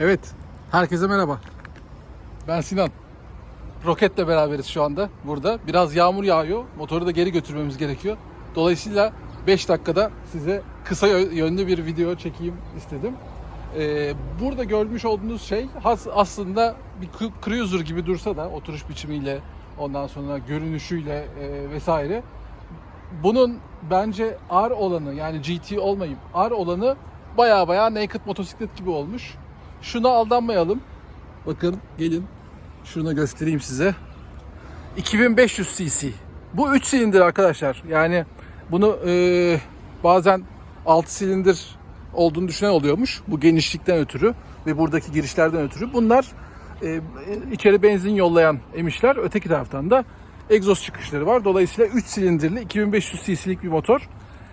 Evet, herkese merhaba. Ben Sinan. Roket'le beraberiz şu anda burada. Biraz yağmur yağıyor. Motoru da geri götürmemiz gerekiyor. Dolayısıyla 5 dakikada size kısa yö- yönlü bir video çekeyim istedim. Ee, burada görmüş olduğunuz şey aslında bir cru- cruiser gibi dursa da oturuş biçimiyle ondan sonra görünüşüyle e, vesaire. Bunun bence R olanı yani GT olmayıp R olanı baya baya naked motosiklet gibi olmuş. Şuna aldanmayalım. Bakın gelin şunu göstereyim size. 2500 cc. Bu 3 silindir arkadaşlar. Yani bunu e, bazen 6 silindir olduğunu düşünen oluyormuş. Bu genişlikten ötürü ve buradaki girişlerden ötürü. Bunlar e, içeri benzin yollayan emişler. Öteki taraftan da egzoz çıkışları var. Dolayısıyla 3 silindirli 2500 cc'lik bir motor.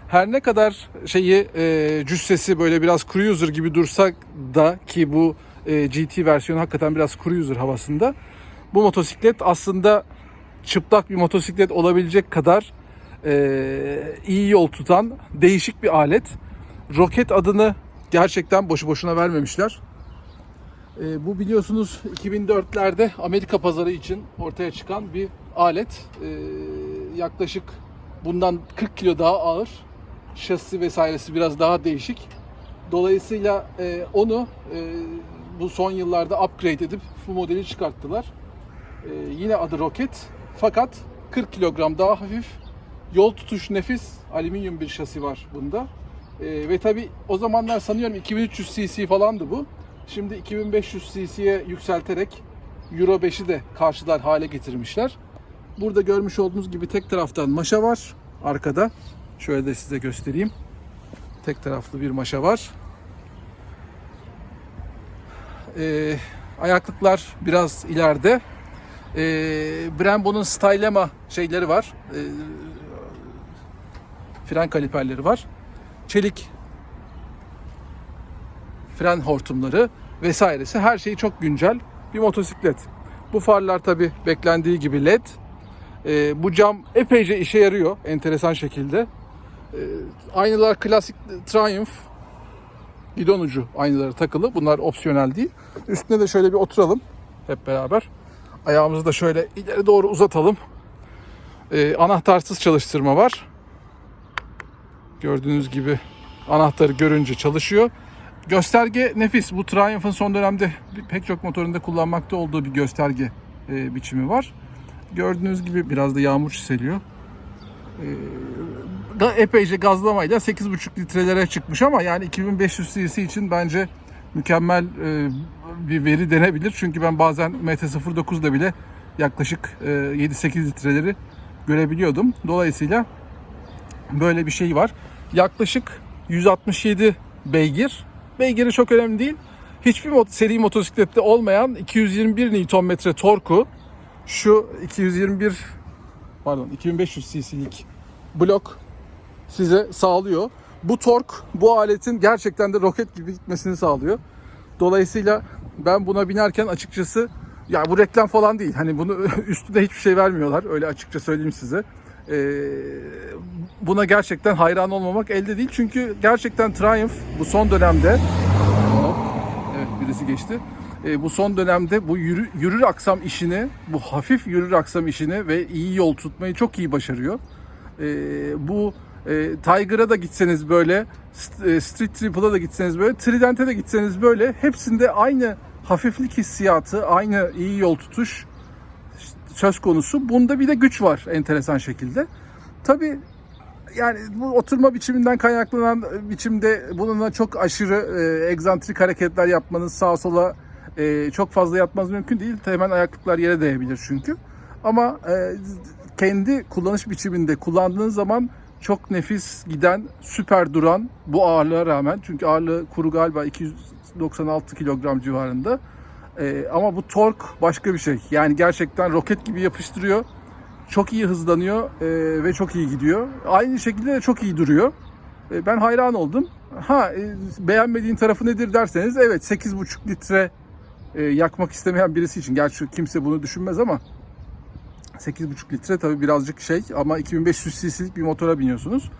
Her ne kadar şeyi e, cüssesi böyle biraz cruiser gibi dursa da ki bu e, GT versiyonu hakikaten biraz cruiser havasında. Bu motosiklet aslında çıplak bir motosiklet olabilecek kadar e, iyi yol tutan değişik bir alet. Roket adını gerçekten boşu boşuna vermemişler. E, bu biliyorsunuz 2004'lerde Amerika pazarı için ortaya çıkan bir alet. E, yaklaşık bundan 40 kilo daha ağır. Şasisi vesairesi biraz daha değişik. Dolayısıyla e, onu e, bu son yıllarda upgrade edip bu modeli çıkarttılar. E, yine adı Rocket fakat 40 kilogram daha hafif. Yol tutuş nefis. Alüminyum bir şasi var bunda. E, ve tabi o zamanlar sanıyorum 2300 cc falandı bu. Şimdi 2500 cc'ye yükselterek Euro 5'i de karşılar hale getirmişler. Burada görmüş olduğunuz gibi tek taraftan maşa var arkada. Şöyle de size göstereyim. Tek taraflı bir maşa var. Ee, ayaklıklar biraz ileride. Ee, Brembo'nun Stylema şeyleri var. Ee, fren kaliperleri var. Çelik fren hortumları vesairesi her şeyi çok güncel bir motosiklet. Bu farlar tabi beklendiği gibi led. Ee, bu cam epeyce işe yarıyor enteresan şekilde. Ee, aynalar klasik Triumph gidon ucu aynaları takılı. Bunlar opsiyonel değil. Üstüne de şöyle bir oturalım hep beraber. Ayağımızı da şöyle ileri doğru uzatalım. Ee, anahtarsız çalıştırma var. Gördüğünüz gibi anahtarı görünce çalışıyor. Gösterge nefis. Bu Triumph'ın son dönemde pek çok motorunda kullanmakta olduğu bir gösterge e, biçimi var. Gördüğünüz gibi biraz da yağmur çiseliyor. Ee, da epeyce gazlamayla 8,5 litrelere çıkmış ama yani 2500 cc için bence mükemmel e, bir veri denebilir. Çünkü ben bazen MT-09'da bile yaklaşık e, 7-8 litreleri görebiliyordum. Dolayısıyla böyle bir şey var. Yaklaşık 167 beygir. Beygiri çok önemli değil. Hiçbir mot- seri motosiklette olmayan 221 Nm torku şu 221 pardon 2500 cc'lik blok size sağlıyor. Bu tork bu aletin gerçekten de roket gibi gitmesini sağlıyor. Dolayısıyla ben buna binerken açıkçası ya bu reklam falan değil. Hani bunu üstüne hiçbir şey vermiyorlar. Öyle açıkça söyleyeyim size. Ee, buna gerçekten hayran olmamak elde değil. Çünkü gerçekten Triumph bu son dönemde Evet birisi geçti. E, bu son dönemde bu yürü, yürür aksam işini, bu hafif yürür aksam işini ve iyi yol tutmayı çok iyi başarıyor. E, bu e, Tiger'a da gitseniz böyle, e, Street Triple'a da gitseniz böyle, Trident'e de gitseniz böyle hepsinde aynı hafiflik hissiyatı, aynı iyi yol tutuş söz konusu. Bunda bir de güç var enteresan şekilde. Tabii yani bu oturma biçiminden kaynaklanan biçimde bununla çok aşırı e, egzantrik hareketler yapmanız sağa sola e, çok fazla yatmaz mümkün değil. Hemen ayaklıklar yere değebilir çünkü. Ama e, kendi kullanış biçiminde kullandığınız zaman çok nefis giden, süper duran bu ağırlığa rağmen çünkü ağırlığı kuru galiba 296 kilogram civarında. E, ama bu tork başka bir şey. Yani gerçekten roket gibi yapıştırıyor çok iyi hızlanıyor e, ve çok iyi gidiyor. Aynı şekilde de çok iyi duruyor. E, ben hayran oldum. Ha e, beğenmediğin tarafı nedir derseniz evet 8,5 litre e, yakmak istemeyen birisi için. Gerçi kimse bunu düşünmez ama 8,5 litre tabii birazcık şey ama 2500 cc'lik bir motora biniyorsunuz.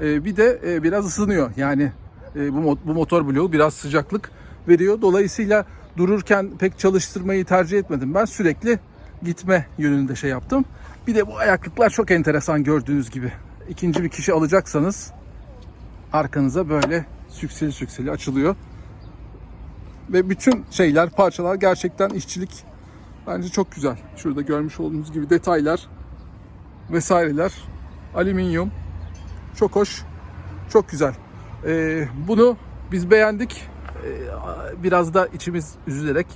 E, bir de e, biraz ısınıyor. Yani e, bu, bu motor bloğu biraz sıcaklık veriyor. Dolayısıyla dururken pek çalıştırmayı tercih etmedim. Ben sürekli gitme yönünde şey yaptım. Bir de bu ayaklıklar çok enteresan gördüğünüz gibi. İkinci bir kişi alacaksanız arkanıza böyle sükseli sükseli açılıyor. Ve bütün şeyler, parçalar gerçekten işçilik bence çok güzel. Şurada görmüş olduğunuz gibi detaylar vesaireler, alüminyum çok hoş, çok güzel. Ee, bunu biz beğendik. Ee, biraz da içimiz üzülerek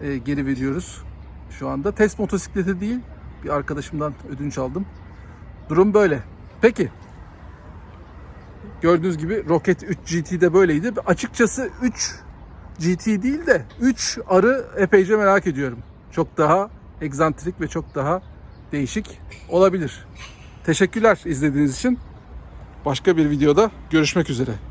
e, geri veriyoruz şu anda. Test motosikleti değil, bir arkadaşımdan ödünç aldım. Durum böyle. Peki. Gördüğünüz gibi Rocket 3 GT'de böyleydi. Açıkçası 3 GT değil de 3 arı epeyce merak ediyorum. Çok daha egzantrik ve çok daha değişik olabilir. Teşekkürler izlediğiniz için. Başka bir videoda görüşmek üzere.